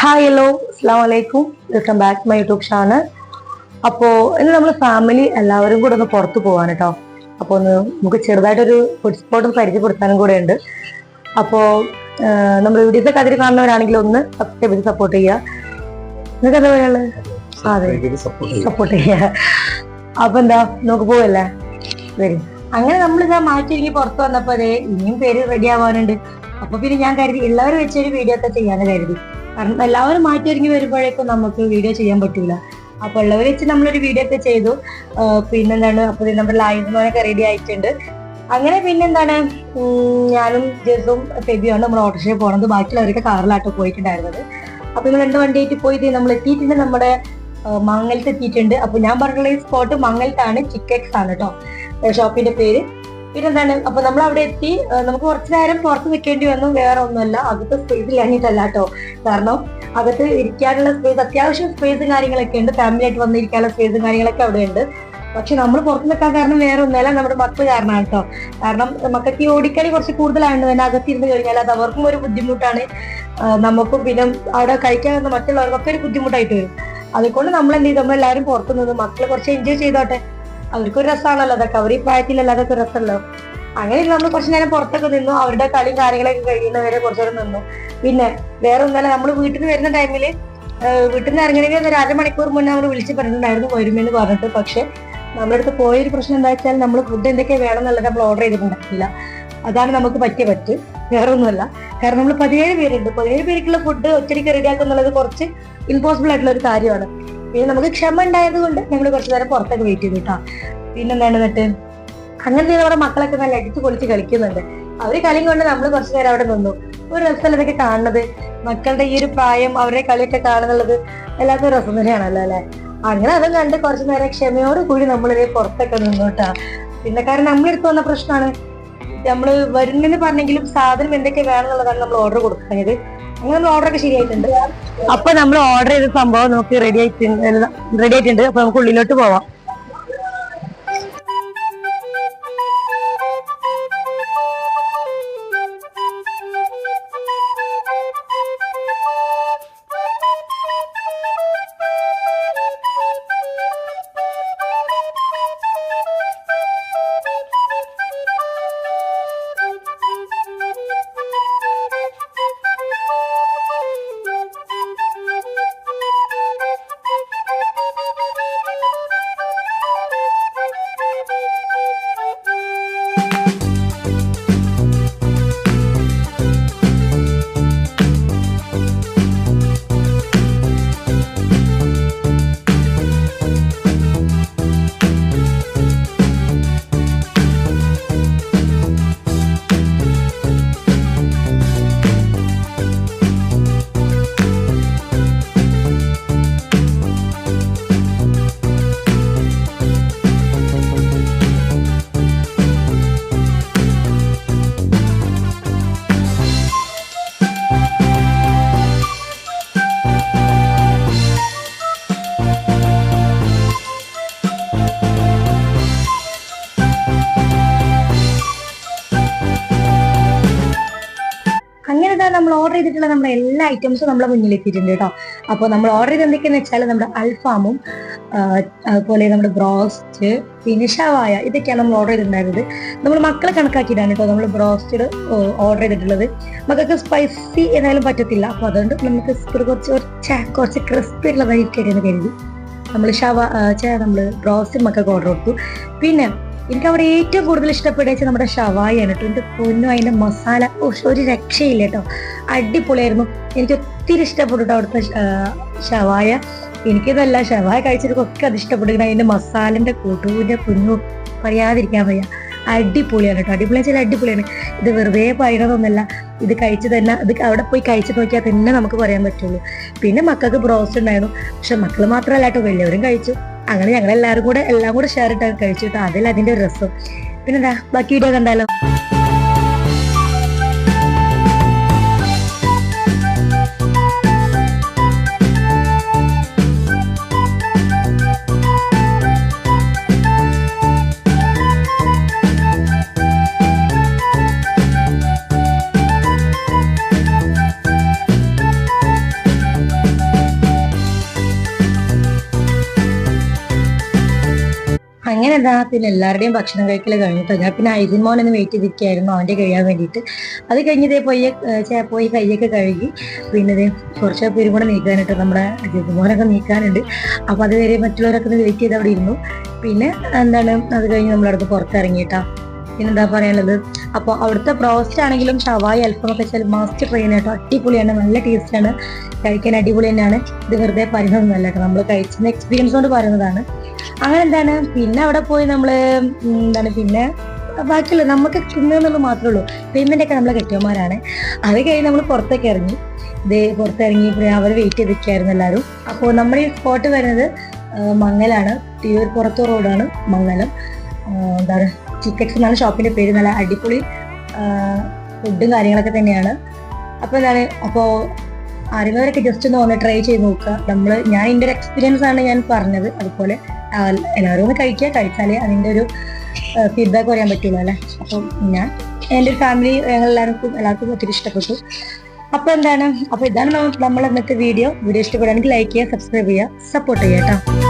Hi hello അസ്സാം വലൈക്കും welcome back my YouTube channel അപ്പോൾ ഇന്ന് നമ്മൾ ഫാമിലി എല്ലാവരും കൂടെ ഒന്ന് പുറത്ത് പോവാണ് കേട്ടോ അപ്പോൾ ഒന്ന് നമുക്ക് ചെറുതായിട്ടൊരു ഫുഡ് സ്പോട്ട് പരിചയപ്പെടുത്താനും കൂടെ ഉണ്ട്. അപ്പോൾ നമ്മൾ വീഡിയോസ് കതിരി കാണുന്നവരാണെങ്കിൽ ഒന്ന് സബ്സ്ക്രൈബ് ചെയ്ത് സപ്പോർട്ട് ചെയ്യുക നിങ്ങൾക്ക് എന്താ പറയുള്ളത് അതെ. സപ്പോർട്ട് ചെയ്യുക അപ്പോൾ എന്താ നമുക്ക് പോവല്ലേ? വരും. അങ്ങനെ നമ്മൾ ഇതാ മാറ്റിയൊരുങ്ങി പുറത്ത് വന്നപ്പോൾ അതെ ഇനിയും പേര് റെഡി ആവാനുണ്ട്. അപ്പൊ പിന്നെ ഞാൻ കരുതി ഉള്ളവർ വെച്ചൊരു വീഡിയോ ഒക്കെ ചെയ്യാന്ന് കരുതി. കാരണം എല്ലാവരും മാറ്റിയൊരുങ്ങി വരുമ്പോഴേക്കും നമുക്ക് വീഡിയോ ചെയ്യാൻ പറ്റൂല. അപ്പൊ ഉള്ളവർ വെച്ച് നമ്മളൊരു വീഡിയോ ഒക്കെ ചെയ്തു. പിന്നെന്താണ് അപ്പൊ ദേ നമ്മുടെ ലൈൻമോനൊക്കെ റെഡി ആയിട്ടുണ്ട്. അങ്ങനെ പിന്നെന്താണ് ഞാനും ജെസും ഫെബിയാണ് നമ്മൾ ഓട്ടോറിക്ഷയിൽ പോണത്. ബാക്കിയുള്ളവരൊക്കെ കാറിലാട്ടോ പോയിട്ടുണ്ടായിരുന്നത്. അപ്പൊ നമ്മൾ രണ്ട് വണ്ടിയായിട്ട് പോയി? നമ്മൾ എത്തിയിട്ടുണ്ട് നമ്മുടെ മംഗലത്ത് എത്തിയിട്ടുണ്ട്. അപ്പൊ ഞാൻ പറഞ്ഞിട്ടുള്ള ഈ സ്പോട്ട് മംഗലത്താണ് ചിക്കെക്സ് ആണ് കേട്ടോ ഷോപ്പിന്റെ പേര്. പിന്നെന്താണ്? അപ്പൊ നമ്മൾ അവിടെ എത്തി നമുക്ക് കുറച്ചു നേരം പുറത്ത് നിൽക്കേണ്ടി വന്നു. വേറെ ഒന്നുമല്ല. അകത്ത് സ്പേസ് ഇല്ലാഞ്ഞിട്ടല്ല കേട്ടോ കാരണം അകത്ത് ഇരിക്കാനുള്ള സ്പേസ് അത്യാവശ്യം സ്പേസും കാര്യങ്ങളൊക്കെ ഉണ്ട്. ഫാമിലി ആയിട്ട് വന്നിരിക്കാനുള്ള സ്പേസും കാര്യങ്ങളൊക്കെ അവിടെ ഉണ്ട്. പക്ഷെ നമ്മൾ പുറത്ത് നിൽക്കാൻ കാരണം വേറെ ഒന്നുമല്ല. നമ്മുടെ മക്കൾ കാരണമാണ് കേട്ടോ കാരണം മക്കൾക്ക് ഈ ഓടിക്കളി കുറച്ച് കൂടുതലാണ് തന്നെ അകത്തിരുന്ന് കഴിഞ്ഞാൽ അത് അവർക്കും ഒരു ബുദ്ധിമുട്ടാണ്. നമുക്കും പിന്നെ അവിടെ കഴിക്കാൻ വന്ന മറ്റുള്ളവർക്കൊക്കെ ഒരു ബുദ്ധിമുട്ടായിട്ട് വരും. അതുകൊണ്ട് നമ്മൾ എന്ത് ചെയ്തു? നമ്മളെല്ലാവരും പുറത്തു മക്കളെ കുറച്ച് എൻജോയ് ചെയ്തോട്ടെ. അവർക്കൊരു രസമാണല്ലോ അതൊക്കെ. അവർ ഈ പ്രായത്തിലല്ല അതൊക്കെ രസമല്ലോ അങ്ങനെ നമ്മൾ കുറച്ച് നേരം പുറത്തൊക്കെ നിന്നു അവരുടെ കളി കാര്യങ്ങളൊക്കെ കഴിയുന്നവരെ കുറച്ചു നേരം നിന്നു. പിന്നെ വേറെ ഒന്നല്ല നമ്മൾ വീട്ടിൽ നിന്ന് വരുന്ന ടൈമിൽ വീട്ടിൽ നിന്ന് ഇറങ്ങണമെങ്കിൽ ഒരു അരമണിക്കൂർ മുന്നേ അവർ വിളിച്ച് പറഞ്ഞിട്ടുണ്ടായിരുന്നു വരുമെന്ന് പറഞ്ഞിട്ട്. പക്ഷെ നമ്മുടെ അടുത്ത് പോയൊരു പ്രശ്നം എന്താ വെച്ചാൽ നമ്മൾ ഫുഡ് എന്തൊക്കെ വേണം എന്നുള്ളത് നമ്മൾ ഓർഡർ ചെയ്തിട്ടുണ്ടായില്ല അതാണ് നമുക്ക് പറ്റിയ പറ്റ്. വേറെ ഒന്നുമല്ല. കാരണം നമ്മൾ പതിനേഴ് പേരുണ്ട്. പതിനേഴ് പേർക്കുള്ള ഫുഡ് ഒറ്റയ്ക്ക് റെഡിയാക്കുക കുറച്ച് ഇമ്പോസിബിൾ ആയിട്ടുള്ള ഒരു കാര്യമാണ്. പിന്നെ നമുക്ക് ക്ഷമ ഉണ്ടായത് കൊണ്ട് ഞങ്ങൾ കുറച്ചു നേരം പുറത്തൊക്കെ വെയിറ്റ് ചെയ്തു കേട്ടോ പിന്നെന്താണ് എന്നിട്ട്? അങ്ങനെ നമ്മുടെ മക്കളൊക്കെ നല്ല അടിച്ച് പൊളിച്ച് കളിക്കുന്നുണ്ട്. അവർ കളിയും കൊണ്ട് നമ്മൾ കുറച്ചു നേരം അവിടെ നിന്നു. ഒരു രസമല്ല ഇതൊക്കെ കാണുന്നത്. മക്കളുടെ ഈ ഒരു പ്രായം അവരുടെ കളിയൊക്കെ കാണുന്നുള്ളത് എല്ലാവർക്കും രസം തന്നെയാണല്ലോ അല്ലെ? അങ്ങനെ അതും കണ്ട് കുറച്ചു നേരം ക്ഷമയോട് കൂടി നമ്മളിതേ പുറത്തൊക്കെ നിന്നു പിന്നെ കാരണം നമ്മളെടുത്ത് വന്ന പ്രശ്നമാണ്. നമ്മൾ വരുന്നെന്ന് പറഞ്ഞെങ്കിലും സാധനം എന്തൊക്കെ വേണമെന്നുള്ളതാണ് നമ്മൾ ഓർഡർ കൊടുക്കുന്നത്. അങ്ങനെ ഓർഡർ ഒക്കെ ശരിയായിട്ടുണ്ട്. അപ്പൊ നമ്മൾ ഓർഡർ ചെയ്ത സംഭവം നമുക്ക് റെഡി ആയിട്ടുണ്ട് റെഡി ആയിട്ടുണ്ട്. അപ്പൊ നമുക്ക് ഉള്ളിലോട്ട് പോവാം. നമ്മൾ ഓർഡർ ചെയ്തിട്ടുള്ള നമ്മുടെ എല്ലാ ഐറ്റംസും നമ്മുടെ മുന്നിൽ എത്തിയിട്ടുണ്ട് കേട്ടോ. അപ്പോൾ നമ്മൾ ഓർഡർ ചെയ്ത് എന്തൊക്കെയെന്ന് വെച്ചാൽ നമ്മുടെ അൽഫാമും അതുപോലെ നമ്മുടെ ബ്രോസ്റ്റ് പിന്നെ ഷവായ ഇതൊക്കെയാണ് നമ്മൾ ഓർഡർ ചെയ്തിട്ടുണ്ടായിരുന്നത്. നമ്മൾ മക്കളെ കണക്കാക്കിയിട്ടാണ് കേട്ടോ നമ്മൾ ബ്രോസ്റ്റഡ് ഓർഡർ ചെയ്തിട്ടുള്ളത്. മക്കൾക്ക് സ്പൈസി ഏതായാലും പറ്റത്തില്ല. അപ്പോൾ അതുകൊണ്ട് നമുക്ക് കുറച്ച് കുറച്ച് കുറച്ച് ക്രിസ്പി ഉള്ളതായിരിക്കും എന്ന് കരുതി. നമ്മൾ ഷവ നമ്മൾ ബ്രോസ്റ്റ് മക്കൾക്ക് ഓർഡർ കൊടുത്തു. പിന്നെ എനിക്ക് അവിടെ ഏറ്റവും കൂടുതൽ ഇഷ്ടപ്പെടുക വെച്ചാൽ നമ്മുടെ ഷവായാണ്. കേട്ടോ എന്റെ പൊന്നും അതിന്റെ മസാല. ഒരു രക്ഷയില്ല കേട്ടോ. അടിപൊളിയായിരുന്നു. എനിക്ക് ഒത്തിരി ഇഷ്ടപ്പെട്ടു അവിടുത്തെ ഷവായ. എനിക്കിതല്ല ഷവായ കഴിച്ചവർക്കൊക്കെ അത് ഇഷ്ടപ്പെട്ടു അതിന്റെ മസാലന്റെ കൂട്ടുവിന്റെ പൊന്നു പറയാതിരിക്കാൻ വയ്യ. അടിപൊളിയാണ് കേട്ടോ. അടിപൊളി വെച്ചാൽ അടിപൊളിയാണ്. ഇത് വെറുതെ പറയണതൊന്നല്ല ഇത് കഴിച്ച് തന്നെ ഇത് അവിടെ പോയി കഴിച്ച് നോക്കിയാൽ തന്നെ നമുക്ക് പറയാൻ പറ്റുള്ളൂ. പിന്നെ മക്കൾക്ക് ബ്രോസ്റ്റ് ഉണ്ടായിരുന്നു. പക്ഷെ മക്കൾ മാത്രമല്ല കേട്ടോ. വലിയവരും കഴിച്ചു. അങ്ങനെ ഞങ്ങൾ എല്ലാവരും കൂടെ എല്ലാം കൂടെ ഷെയർ ഇട്ട് കഴിച്ചു കേട്ടോ അതിൽ അതിന്റെ രസം. പിന്നെന്താ ബാക്കി വീഡിയോ കണ്ടാലോ? അങ്ങനെ എന്താ പിന്നെ എല്ലാവരുടെയും ഭക്ഷണം കഴിക്കൽ കഴിഞ്ഞിട്ട്. ഞാൻ പിന്നെ ഐസിമോൻ ഒന്ന് വെയിറ്റ് ചെയ്തിരിക്കുകയായിരുന്നു അവന്റെ കഴിയാൻ വേണ്ടിയിട്ട്. അത് കഴിഞ്ഞതേ പോയി ഏഹ് പോയി കൈയൊക്കെ കഴുകി. പിന്നെ ദേ കുറച്ച് പേരും കൂടെ നീക്കാനിട്ട്. നമ്മുടെ ജിതുമോനൊക്കെ നീക്കാനുണ്ട്. അപ്പോൾ അത് വരെ മറ്റുള്ളവരൊക്കെ ഒന്ന് വെയിറ്റ് ചെയ്ത് അവിടെ ഇരുന്നു. പിന്നെ എന്താണ് അത് കഴിഞ്ഞ് നമ്മളടുത്ത് പുറത്തിറങ്ങിയിട്ടാ. പിന്നെന്താ പറയാനുള്ളത് അപ്പോൾ അവിടുത്തെ ബ്രോസ്റ്റ് ആണെങ്കിലും ഷവായി അല്പം ഒക്കെ വെച്ചാൽ മസ്റ്റ് ട്രെയിൻ കേട്ടോ അടിപൊളിയാണ് നല്ല ടേസ്റ്റ് ആണ്. കഴിക്കാൻ അടിപൊളി തന്നെയാണ്. ഇത് വെറുതെ പറയുന്നതൊന്നുമല്ല കേട്ടോ. നമ്മൾ കഴിക്കുന്ന എക്സ്പീരിയൻസ് കൊണ്ട് പറയുന്നതാണ്. അങ്ങനെ എന്താണ്? പിന്നെ അവിടെ പോയി നമ്മൾ എന്താണ് പിന്നെ ബാക്കിയുള്ള നമുക്ക് തിന്നുന്നുള്ളത് മാത്രമേ ഉള്ളൂ. പേയ്മെന്റ് ഒക്കെ നമ്മളെ കെട്ടിയന്മാരാണ് അത് കഴിഞ്ഞ് നമ്മൾ പുറത്തേക്ക് ഇറങ്ങി. ഇത് പുറത്തിറങ്ങി അവർ വെയിറ്റ് ചെയ്തിരിക്കായിരുന്നു എല്ലാവരും. അപ്പോൾ നമ്മുടെ ഈ സ്പോട്ട് വരുന്നത് മംഗലാണ്. തിരൂർ പുറത്തു റോഡാണ് മംഗലം. എന്താണ്? ടിക്കറ്റ്സ് എന്നാണ് ഷോപ്പിന്റെ പേര്. നല്ല അടിപൊളി ഫുഡും കാര്യങ്ങളൊക്കെ തന്നെയാണ്. അപ്പോൾ എന്താണ് അപ്പോൾ അറിയുന്നവരൊക്കെ ജസ്റ്റ് ഒന്ന് വന്ന് ട്രൈ ചെയ്ത് നോക്കുക. നമ്മൾ ഞാൻ എന്റെ ഒരു എക്സ്പീരിയൻസ് ആണ് ഞാൻ പറഞ്ഞത്. അതുപോലെ എല്ലാവരും ഒന്ന് കഴിക്കുക. കഴിച്ചാലേ അതിന്റെ ഒരു ഫീഡ്ബാക്ക് പറയാൻ പറ്റുള്ളൂ അല്ലേ? അപ്പം ഞാൻ എന്റെ ഒരു ഫാമിലി ഞങ്ങൾ എല്ലാവർക്കും എല്ലാവർക്കും ഒത്തിരി ഇഷ്ടപ്പെട്ടു. അപ്പോൾ എന്താണ് അപ്പോൾ ഇതാണ് നമ്മ- നമ്മൾ ഇന്നത്തെ വീഡിയോ വീഡിയോ ഇഷ്ടപ്പെടുകയാണെങ്കിൽ ലൈക്ക് ചെയ്യുക സബ്സ്ക്രൈബ് ചെയ്യുക സപ്പോർട്ട് ചെയ്യുക കേട്ടോ.